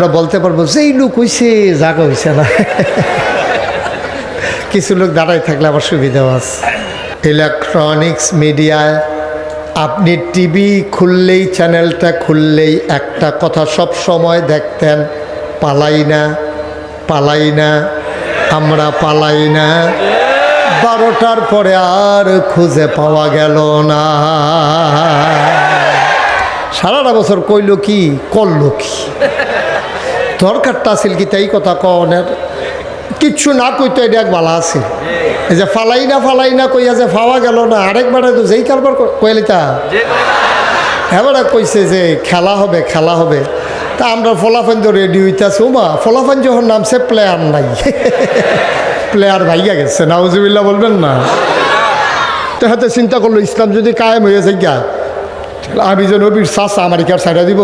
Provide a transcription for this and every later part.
আমরা বলতে পারব, যেই লোক হইছে, জাগা হইছে না। কিছু লোক দাঁড়াই থাকলে আমার সুবিধাও আছে। ইলেকট্রনিক্স মিডিয়ায় আপনি টিভি খুললেই, চ্যানেলটা খুললেই একটা কথা সব সময় দেখতেন, পালাই না পালাই না, আমরা পালাই না। বারোটার পরে আর খুঁজে পাওয়া গেল না। সারাটা বছর কইল কি, করল কি? দরকারটা আছিল কি, তাই কথা কনের কিচ্ছু না কইতো এটা এক বালা আছে এই যে ফালাই না ফালাই না কইয়া যে ফাওয়া গেল না আরেকবারে তো যেই কারবার কইলি তা। এবারে কইছে যে খেলা হবে খেলা হবে। তা আমরা ফলাফান তো রেডি হইতেছে ওমা ফলাফান যখন নামছে প্লেয়ার নাই। প্লেয়ার ভাইয়া গেছে, নাউজুবিল্লাহ বলবেন না। তো হাতে চিন্তা করল, ইসলাম যদি কায়েম হয়ে যায় গা আমি যেন নবীর চাষা আমার কি আর ছাড়া দিব।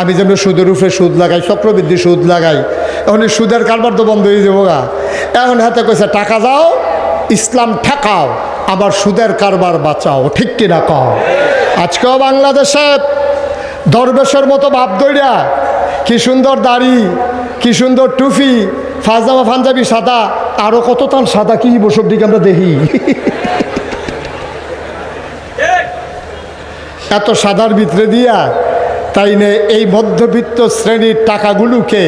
আমি যেন সুদের উপরে সুদ লাগাই, চক্রবৃদ্ধি সুদ লাগাই, এখন এই সুদের কারবার তো বন্ধ হয়ে যাব গা। এখন হাতে কইছে, টাকা যাও ইসলাম ঠেকাও, আবার সুদের কারবার বাঁচাও। ঠিক কিনা কও? আজকেও বাংলাদেশে দরবেশের মতো ভাব দইরা কি সুন্দর দাড়ি, কি সুন্দর টুপি ফাজামা পাঞ্জাবি সাদা আরও কত তান সাদা কি বসব দিকে আমরা দেখি? এত সাদার ভিতরে দিয়া তাই নে এই মধ্যবিত্ত শ্রেণির টাকাগুলোকে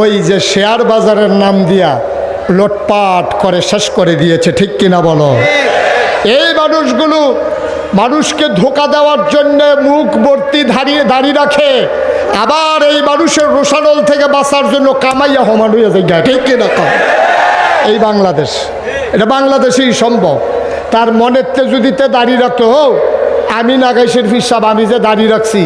ওই যে শেয়ার বাজারের নাম দিয়া লোটপাট করে শেষ করে দিয়েছে, ঠিক কিনা বলো? এই মানুষগুলো মানুষকে ধোকা দেওয়ার জন্য মুখ ভর্তি দাঁড়িয়ে দাঁড়িয়ে রাখে, আবার এই মানুষের রোষানল থেকে বাঁচার জন্য কামাইয়া হমান হয়ে যায়, ঠিক কিনা এই বাংলাদেশ, এটা বাংলাদেশেই সম্ভব। তার মনের তে যদি তে দাঁড়িয়ে রাখতো হো আমি নাগাইশের ফিসাব আমি যে দাঁড়িয়ে রাখছি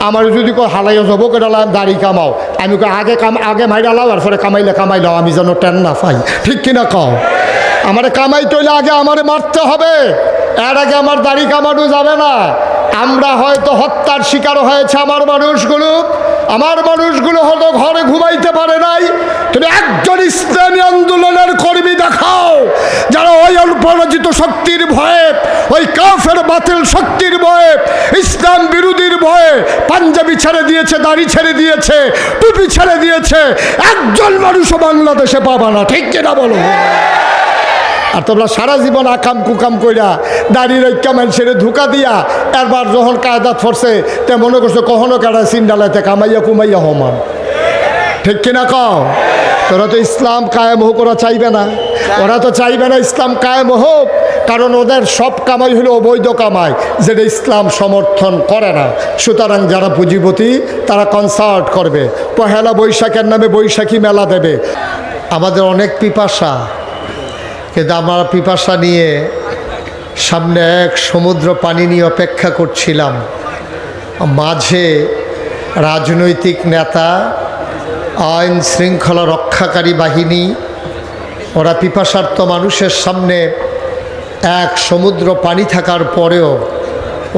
আমার যদি কো হালাই যাব কেডালা দাড়ি কামাও। আমি কো আগে কাম, আগে মাইডালাও আর পরে কামাইলে কামাই লও আমি যেন টেন না পাই। ঠিক কিনা কও? আমার কামাই তৈলে আগে আমারে মারতে হবে। এর আগে আমার দাড়ি কামানো যাবে না। আমরা হয়তো হত্যার শিকার হয়েছে আমার মানুষগুলো। আমার মানুষগুলো হয়তো ঘরে ঘুমাইতে পারে নাই। তুমি একজন ইসলামী আন্দোলনের কর্মী দেখাও, যারা ওই অপরাজিত শক্তির ভয়ে, ওই কাফের বাতিল শক্তির ভয়ে, ইসলাম বিরোধীর ভয়ে পাঞ্জাবি ছেড়ে দিয়েছে, দাড়ি ছেড়ে দিয়েছে, টুপি ছেড়ে দিয়েছে। একজন মানুষও বাংলাদেশে পাবা না, ঠিক কিনা বলো? আর তোমরা সারা জীবন আকাম কুকাম কইরা দাঁড়িয়ে রক্ষা মানুষের ধোকা দিয়া, এরবার যখন কায়দাত ফরছে, তে মনে করছ কখনো কাটা সিন্ডালাইতে কামাইয়া কুমাইয়া হমান। ঠিক কিনা কও? তোরা তো ইসলাম কায়েম হোক, ওরা চাইবে না। ওরা তো চাইবে না ইসলাম কায়েম হোক, কারণ ওদের সব কামাই হলো অবৈধ কামাই, যেটা ইসলাম সমর্থন করে না। সুতরাং যারা পুঁজিপতি, তারা কনসার্ট করবে। পহেলা বৈশাখের নামে বৈশাখী মেলা দেবে। আমাদের অনেক পিপাসা। কিন্তু আমরা পিপাসা নিয়ে সামনে এক সমুদ্র পানি নিয়ে অপেক্ষা করছিলাম। মাঝে রাজনৈতিক নেতা, আইন শৃঙ্খলা রক্ষাকারী বাহিনী, ওরা পিপাসার্থ মানুষের সামনে এক সমুদ্র পানি থাকার পরেও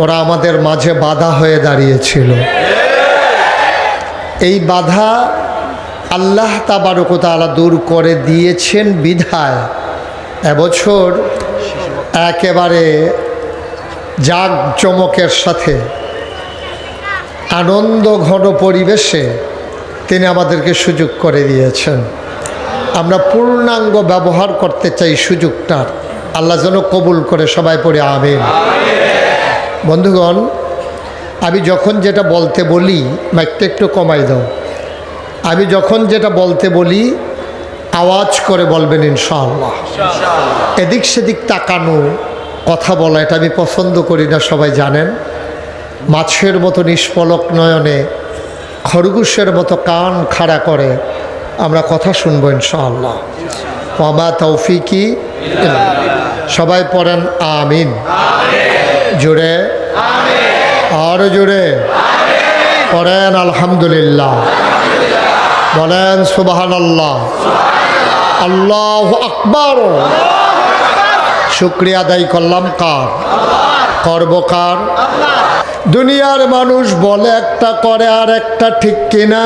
ওরা আমাদের মাঝে বাধা হয়ে দাঁড়িয়েছিল। এই বাধা আল্লাহ তাবারকতালা দূর করে দিয়েছেন বিধায়। এবছর একেবারে জাগ চমকের সাথে আনন্দ ঘন পরিবেশে তিনি আমাদেরকে সুযোগ করে দিয়েছেন। আমরা পূর্ণাঙ্গ ব্যবহার করতে চাই সুযোগটার। আল্লাহ যেন কবুল করে সবাই পড়ে আবেন বন্ধুগণ, আমি যখন যেটা বলতে বলি, মাইকটা একটু কমাই দাও। আমি যখন যেটা বলতে বলি আওয়াজ করে বলবেন ইনশাআল্লাহ। এদিক সেদিক তাকানো কথা বলা এটা আমি পছন্দ করি না সবাই জানেন। মাছের মতো নিষ্পলক নয়নে খরগোশের মতো কান খাড়া করে আমরা কথা শুনব ইনশাআল্লাহ। মামা তৌফিকি সবাই পড়েন আমিন। জুড়ে আরও জোরে। পড়েন আলহামদুলিল্লাহ। বলেন সুবাহান আল্লাহ আল্লাহ আকবর। শুক্রিয়া আদায় করলাম কার? করব কার? দুনিয়ার মানুষ বলে একটা করে আর একটা ঠিক কিনা।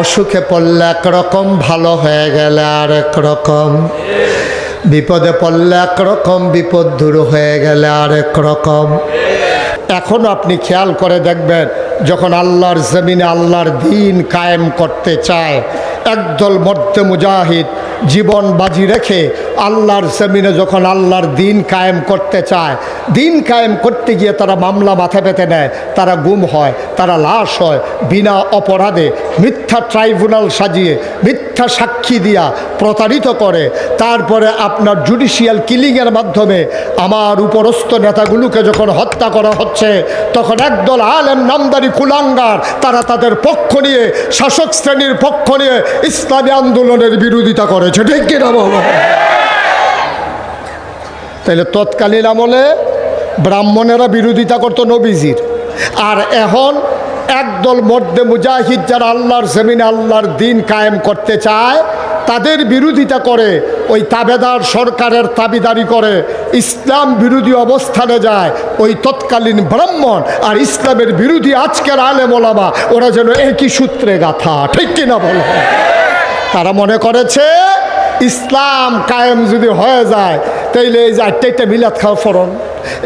অসুখে পড়লে একরকম, ভালো হয়ে গেলে আর এক রকম বিপদে পড়লে একরকম, বিপদ দূর হয়ে গেলে আর এক রকম এখন আপনি খেয়াল করে দেখবেন, যখন আল্লাহর জমিনে আল্লাহর দিন কায়েম করতে চায় একদল মর্তে মুজাহিদ জীবন বাজি রেখে আল্লাহর জমিনে যখন আল্লাহর দিন কায়েম করতে চায় দিন কায়েম করতে গিয়ে তারা মামলা মাথা পেতে নেয়, তারা গুম হয়, তারা লাশ হয়, বিনা অপরাধে মিথ্যা ট্রাইব্যুনাল সাজিয়ে, মিথ্যা সাক্ষী দিয়া প্রতারিত করে। তারপরে আপনার জুডিশিয়াল কিলিংয়ের মাধ্যমে আমার উপরস্থ নেতাগুলোকে যখন হত্যা করা হচ্ছে, তখন একদল আলেম নামদারি কুলাঙ্গার, তারা তাদের পক্ষ নিয়ে, শাসক শ্রেণির পক্ষ নিয়ে ইসলামী আন্দোলনের বিরোধিতা করেছে। ঠিক কিনা বলো? তাহলে তৎকালীন আমলে ব্রাহ্মণেরা বিরোধিতা করতো নবীজির। আর এখন একদল মধ্যে মুজাহিদ যারা আল্লাহর জমিনে আল্লাহর দিন কায়েম করতে চায়, তাদের বিরোধিতা করে ওই তাবেদার সরকারের তাবিদারি করে ইসলাম বিরোধী অবস্থানে যায় ওই তৎকালীন ব্রাহ্মণ আর ইসলামের বিরোধী আজকের আলে ওলামা, ওরা যেন একই সূত্রে গাথা। ঠিক কিনা বলো? তারা মনে করেছে ইসলাম কায়েম যদি হয়ে যায়, তাইলে এই যে আটটা মিলাদ খাওয়া ফরন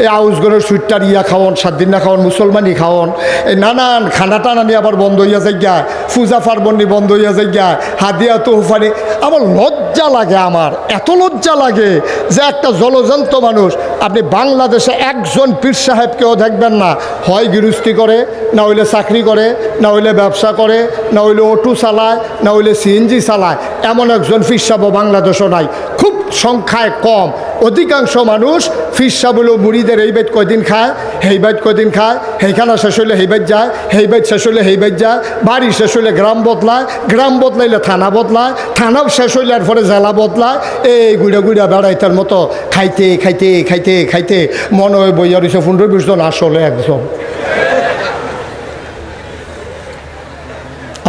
এই আউসগরের সুইটটার ইয়া খাওয়ন সাত দিন না খাওয়ন মুসলমানি খাওয়ন এই নানান খানা টানা নিয়ে আবার বন্ধ হইয়া যাই গা পূজা পার্বণী বন্ধ হইয়া যাই গা হাদিয়া, তোহফানি। আমার লজ্জা লাগে আমার, এত লজ্জা লাগে যে একটা জলজন্ত মানুষ, আপনি বাংলাদেশে একজন পীর সাহেবকেও দেখবেন না, হয় গৃহস্থী করে, না হইলে চাকরি করে, না হইলে ব্যবসা করে, না হইলে অটো চালায়, না হইলে সিএনজি চালায়। এমন একজন সাহেব বাংলাদেশও নাই। খুব সংখ্যায় কম। অধিকাংশ মানুষ ফিরসাবুলো মুড়িদের এই বাইত কয়দিন খায় হেই বাইত কয়দিন খায় হেইখানা শেষ হইলে হেই বাইত যায় হেই বাইত শেষ হইলে হেই বাইত যায়, বাড়ি শেষ হইলে গ্রাম বদলায়, গ্রাম বদলাইলে থানা বদলায় থানাও শেষ হইলে আর পরে জেলা বদলায়, এই গুড়া গুড়া বেড়াইতার মতো খাইতে খাইতে খাইতে খাইতে মনে হয় বইয়া রয়েছে পনেরো বিশ জন আসলে একজন।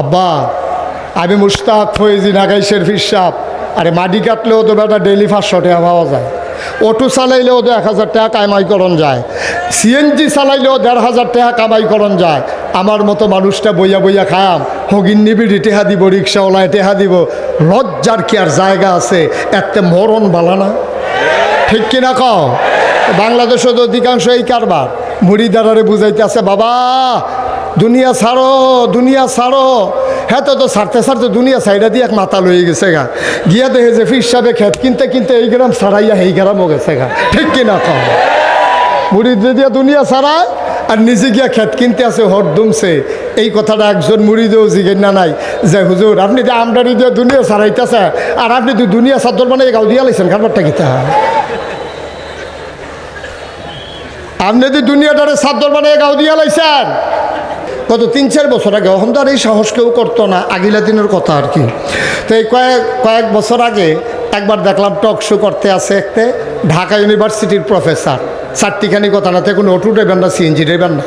আব্বা আমি মুস্তাক ফয়েজি নাগাইশের ফিরসাপ আরে মাটি কাটলেও তো বেটা ডেলি পাঁচশো টাকা পাওয়া যায়। অটো চালাইলেও তো এক হাজার টাকা কামাই করণ যায়। সিএনজি চালাইলেও দেড় হাজার টাকা কামাই করণ যায়। আমার মতো মানুষটা বইয়া বইয়া খায়াম হগিন নিবিড়ি টেহা দিব, রিক্সাওয়ালায় টেহা দিব। লজ্জার কি আর জায়গা আছে? এতে মরণ বালানা ঠিক কিনা কও? বাংলাদেশে তো অধিকাংশ এই কারবার মুড়িদারারে বুঝাইতে আছে বাবা দুনিয়া ছাড়ো দুনিয়া ছাড়ো। হ্যাঁ তো তো ছাড়তে ছাড়তে দুনিয়া সাইডা দিয়ে এক মাথা লয়ে গেছে গা। গিয়া দেখে যে ফির সাহেবে খেত, কিনতে কিনতে এই গ্রাম ছাড়াইয়া এই গ্রামও গেছে গা। ঠিক কিনা কম মুড়ি দিয়ে দুনিয়া ছাড়ায়, আর নিজে গিয়া খেত কিনতে আছে, হট দুমছে। এই কথাটা একজন মুড়িদেও জিজ্ঞেস না নাই, যে হুজুর, আপনি যে আমদানি দিয়ে দুনিয়া ছাড়াইতেছে, আর আপনি তো দুনিয়া সাদ্দর মানে গাও দিয়া লাইছেন, খাবারটা কিতা আপনি যদি দুনিয়াটারে সাদ্দর বানিয়ে গাও দিয়া লাইছেন গত তিন চার বছর আগে এখন তো আর এই সাহস কেউ করতো না, আগিলা দিনের কথা আর কি। তো এই কয়েক কয়েক বছর আগে একবার দেখলাম টক শো করতে আছে একটা ঢাকা ইউনিভার্সিটির প্রফেসর। চারটিখানি কথা না, তে কোনো অটু দেবেন না, সিএনজি দেবেন না।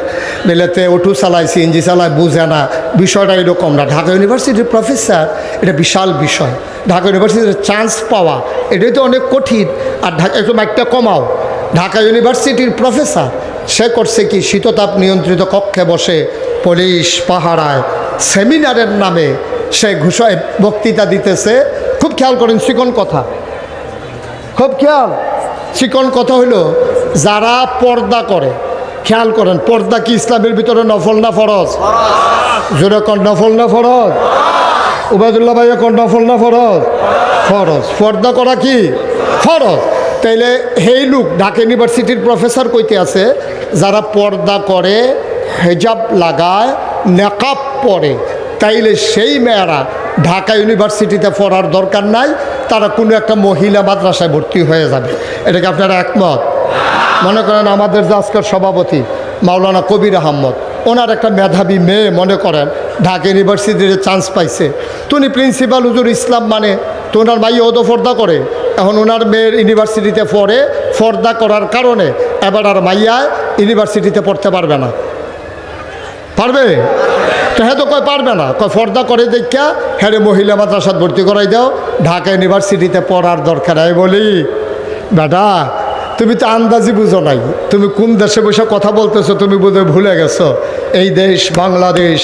মেলেতে অটু চালায়, সিএনজি চালায়, বুঝে না, বিষয়টা এরকম না। ঢাকা ইউনিভার্সিটির প্রফেসর, এটা বিশাল বিষয়। ঢাকা ইউনিভার্সিটির চান্স পাওয়া, এটাই তো অনেক কঠিন। আর ঢাকা, একটু একটা কমাও। ঢাকা ইউনিভার্সিটির প্রফেসর সে করছে কি? শীততাপ নিয়ন্ত্রিত কক্ষে বসে পুলিশ পাহারায় সেমিনারের নামে সে ঘুষায় বক্তৃতা দিতেছে। খুব খেয়াল করেন চিকন কথা। খুব খেয়াল। চিকন কথা হলো যারা পর্দা করে, খেয়াল করেন, পর্দা কি ইসলামের ভিতরে নফল না ফরজ? জোরে কন, নফল না ফরজ? উবায়দুল্লাহ ভাইয়া কন, নফল না ফরজ? ফরজ। পর্দা করা কি? ফরজ। তাইলে সেই লোক, ঢাকা ইউনিভার্সিটির প্রফেসর কইতে আছে, যারা পর্দা করে, হেজাব লাগায়, নেকাব পরে, তাইলে সেই মেয়েরা ঢাকা ইউনিভার্সিটিতে পড়ার দরকার নাই, তারা কোনো একটা মহিলা মাদ্রাসায় ভর্তি হয়ে যাবে। এটাকে আপনারা একমত? মনে করেন আমাদের যে আজকের সভাপতি, মাওলানা কবির আহম্মদ, ওনার একটা মেধাবী মেয়ে মনে করেন, ঢাকা ইউনিভার্সিটিতে চান্স পাইছে। তো উনি প্রিন্সিপাল হুজুর ইসলাম মানে তো ওনার ভাই ও তো ফর্দা করে। এখন ওনার মেয়ের ইউনিভার্সিটিতে পড়ে ফর্দা করার কারণে এবার আর মাইয়া ইউনিভার্সিটিতে পড়তে পারবে না। পারবে? তো হ্যাঁ তো কয় পারবে না। কয় ফর্দা করে দেখা হ্যাঁ মহিলা মাদ্রাসাত ভর্তি করাই দাও। ঢাকা ইউনিভার্সিটিতে পড়ার দরকার আমি বলি। বেটা, তুমি তো আন্দাজি বুঝো নাই। তুমি কোন দেশে বসে কথা বলতেছো তুমি বোধহয় ভুলে গেছো। এই দেশ বাংলাদেশ,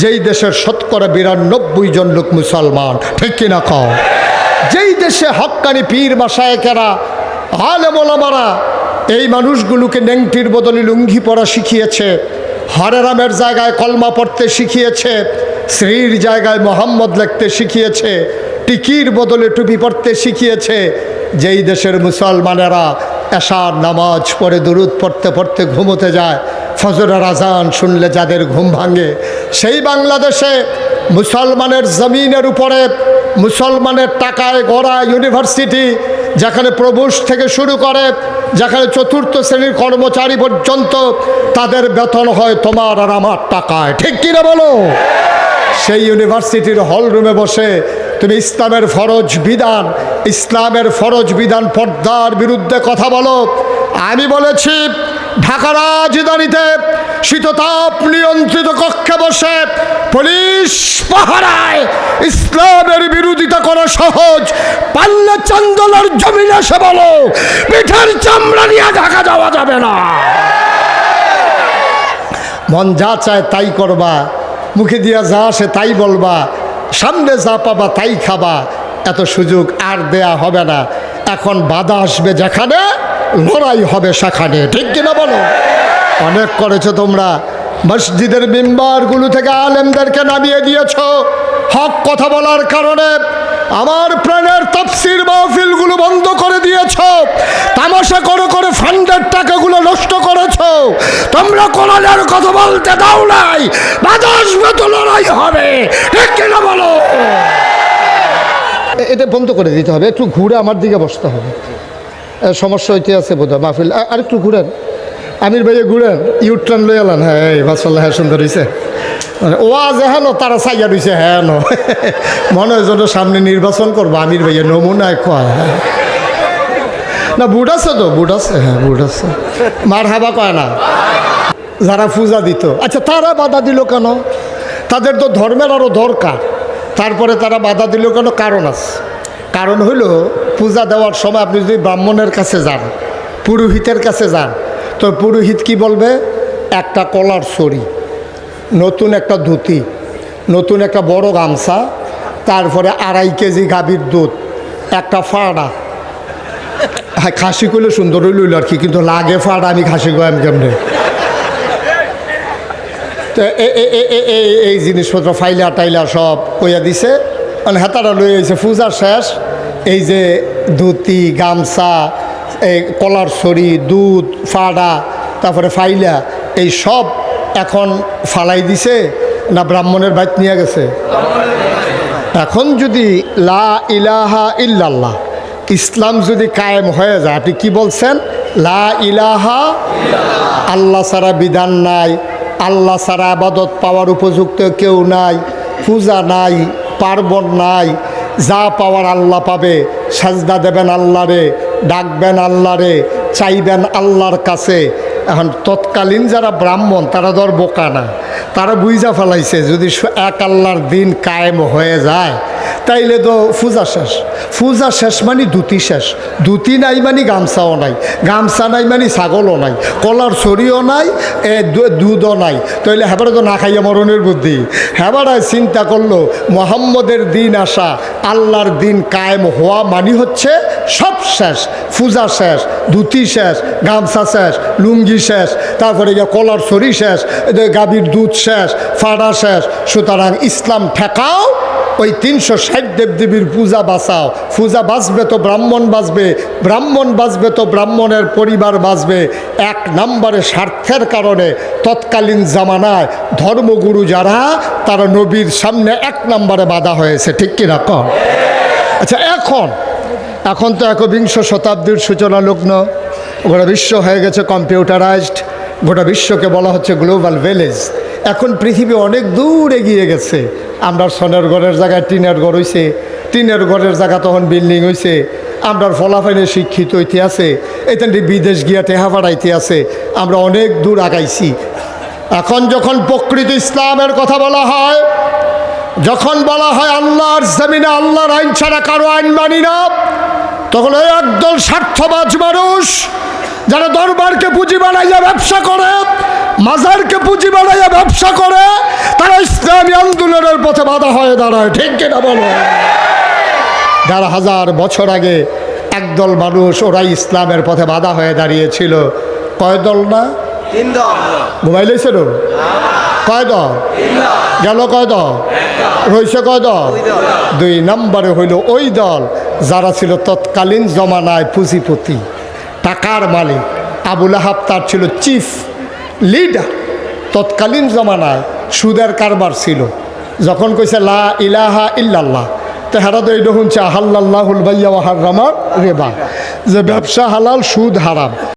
যেই দেশের শতকরা বিরানব্বই জন লোক মুসলমান, ঠিক কিনা কও? যেই দেশে হক্কানি পীর মাসায়কেরা আলেমোলামারা এই মানুষগুলোকে নেংটির বদলে লুঙ্গি পরা শিখিয়েছে, হরেরামের জায়গায় কলমা পড়তে শিখিয়েছে শ্রীর জায়গায় মোহাম্মদ লিখতে শিখিয়েছে, টিকির বদলে টুপি পড়তে শিখিয়েছে। যেই দেশের মুসলমানেরা এশার নামাজ পড়ে, দুরুদ পড়তে পড়তে ঘুমোতে যায়, ফজরের আজান শুনলে যাদের ঘুম ভাঙে, সেই বাংলাদেশে মুসলমানের জমিনের উপরে মুসলমানের টাকায় গড়া ইউনিভার্সিটি, যেখানে প্রবেশ থেকে শুরু করে, যেখানে চতুর্থ শ্রেণির কর্মচারী পর্যন্ত তাদের বেতন হয় তোমার আর আমার টাকায়। ঠিক কিনা বলো? সেই ইউনিভার্সিটির হল রুমে বসে তুমি ইসলামের ফরজ বিধান, ইসলামের ফরজ বিধান পর্দার বিরুদ্ধে কথা বলো। আমি বলেছি ঢাকা রাজধানীতে শীততাপ নিয়ন্ত্রিত কক্ষে বসে পুলিশ পাহারায় ইসলামের বিরোধিতা করা সহজ। পাল্লা চন্দলার জমিনে এসে বলো, পিঠের চামড়া নিয়ে ঢাকা যাওয়া যাবে না। মন যা চায় তাই করবা, মুখে দিয়া যা আসে তাই বলবা, সামনে যা পাবা তাই খাবা। এত সুযোগ আর দেয়া হবে না। এখন বাধা আসবে যেখানে লড়াই হবে সেখানে। ঠিক কিনা বলো? অনেক করেছ তোমরা। মসজিদের মেম্বারগুলো থেকে আলেমদেরকে নামিয়ে দিয়েছ। হক কথা বলার কারণে আমার প্রাণের তফসির মাহফিলগুলো বন্ধ করে দিয়েছ। তামাশা করে করে ফান্ডের টাকাগুলো নষ্ট করেছ। তোমরা কোরআনের কথা বলতে দাও নাই। বাতাস তো লড়াই হবে। ঠিক কিনা বলো? এটা বন্ধ করে দিতে হবে। একটু ঘুরে আমার দিকে বসতে হবে। সমস্যা হইতে আছে বোধ হয় মাহফিল। আ- আরেকটু ঘুরেন। আমির ভাইয়া ঘুরেন ইউট্রান লই এলান হ্যাঁ এই মাসাল্লাহ হ্যাঁ সুন্দর হয়েছে ও আজ হেন, তারা সাইয়া দিছে হ্যাঁ মনে হয় যেন সামনে নির্বাচন করব, আমির ভাইয়া নমুনায় কয় হ্যাঁ না, বুট আছে তো, বুট আছে হ্যাঁ বুট আছে। মার হাবা কয় না? যারা পূজা দিত। আচ্ছা তারা বাধা দিল কেন? তাদের তো ধর্মের আরও দরকার। তারপরে তারা বাধা দিল কেন? কারণ আছে। কারণ হইল পূজা দেওয়ার সময় আপনি যদি ব্রাহ্মণের কাছে যান, পুরোহিতের কাছে যান, তো পুরোহিত কি বলবে? একটা কলার ছড়ি, নতুন একটা ধুতি, নতুন একটা বড় গামছা, তারপরে আড়াই কেজি গাভীর দুধ, একটা ফাড়া। হ্যাঁ খাসি করলে সুন্দর হইল আর কি, কিন্তু লাগে ফাড়া, আমি খাসি গয়াম কেমনে? তো এই জিনিসপত্র ফাইলা টাইলা সব কইয়া দিছে। মানে হেতারা লই হয়েছে পূজা শেষ এই যে ধুতি, গামছা, এই কলার ছড়ি, দুধ, ফাড়া, তারপরে ফাইলা, এই সব এখন ফালাই দিছে না ব্রাহ্মণের বাইত নিয়ে গেছে? এখন যদি লা ইলাহা ইল্লাল্লাহ, ইসলাম যদি কায়েম হয়ে যায়, আপনি কি বলছেন? লা ইলাহা আল্লাহ ছাড়া বিধান নাই, আল্লাহ ছাড়া আবাদত পাওয়ার উপযুক্ত কেউ নাই, পূজা নাই, পার্বণ নাই যা পাওয়ার আল্লাহ পাবে, সাজদা দেবেন আল্লাহরে ডাকবেন আল্লাহরে চাইবেন আল্লাহর কাছে। এখন তৎকালীন যারা ব্রাহ্মণ, তারা ধর বোকা না। তারা বুঝা ফেলাইছে, যদি এক আল্লাহর দিন কায়েম হয়ে যায়, তাইলে তো পূজা শেষ। পূজা শেষ মানে দুতি শেষ। দুতি নাই মানে গামছাও নাই, গামছা নাই মানে ছাগলও নাই, কলার ছড়িও নাই, এ দুধও নাই। তাইলে হেবারে তো না খাইয়া মরণের বুদ্ধি। হেবারায় চিন্তা করল, মোহাম্মদের দিন আসা, আল্লাহর দিন কায়েম হওয়া মানে হচ্ছে শেষ পূজা শেষ, ধুতি শেষ, গামছা শেষ, লুঙ্গি শেষ, তারপরে গিয়ে কলার ছড়ি শেষ গাভীর দুধ শেষ, ফাড়া শেষ, সুতরাং ইসলাম ঠেকাও, ওই তিনশো ষাট দেবদেবীর পূজা বাঁচাও। পূজা বাঁচবে তো ব্রাহ্মণ বাঁচবে ব্রাহ্মণ বাঁচবে তো ব্রাহ্মণের পরিবার বাঁচবে। এক নম্বরে স্বার্থের কারণে তৎকালীন জামানায় ধর্মগুরু যারা, তারা নবীর সামনে এক নম্বরে বাধা হয়েছে, ঠিক কিনা কম আচ্ছা এখন এখন তো একবিংশ শতাব্দীর সূচনা লগ্ন। গোটা বিশ্ব হয়ে গেছে কম্পিউটারাইজড। গোটা বিশ্বকে বলা হচ্ছে গ্লোবাল ভিলেজ। এখন পৃথিবী অনেক দূর এগিয়ে গেছে। আমরা সনের ঘরের জায়গায় টিনের ঘর হইছে। টিনের ঘরের জায়গা তখন বিল্ডিং হইছে। আমরা ফলাফাইনে শিক্ষিত হইতে আছে। এখান বিদেশ গিয়া টেহা আছে। আমরা অনেক দূর আগাইছি। এখন যখন প্রকৃত ইসলামের কথা বলা হয়, যখন বলা হয় আল্লাহর জমিনে আল্লাহর আইন ছাড়া কারও আইন মানি না তখন ওই একদল স্বার্থবাজ মানুষ যারা দরবারকে পুঁজি বানাইয়া ব্যবসা করে মাজারকে পুঁজি বানাইয়া ব্যবসা করে তারা ইসলামী আন্দোলনের পথে বাধা হয়ে দাঁড়ায়। ঠিক কিনা বলো? দেড় হাজার বছর আগে একদল মানুষ ওরাই ইসলামের পথে বাধা হয়ে দাঁড়িয়েছিল। কয় দল না? তিন দল। ঘুমাই লৈছে তো? কয় দল? গেল কয় দল? রয়েছে কয় দল। দুই নম্বরে হইল ওই দল। যারা ছিল তৎকালীন জমানায় পুঁজিপতি, টাকার মালিক আবুল আহাব তার ছিল চিফ লিডার তৎকালীন জমানায় সুদের কারবার ছিল। যখন কইছে, লা ইলাহা ইল্লাল্লাহ তেহারা তো এইটা শুনছে হাল্লাহুল ভাইয়া হার রামার রেবা যে ব্যবসা হালাল, সুদ হারাম।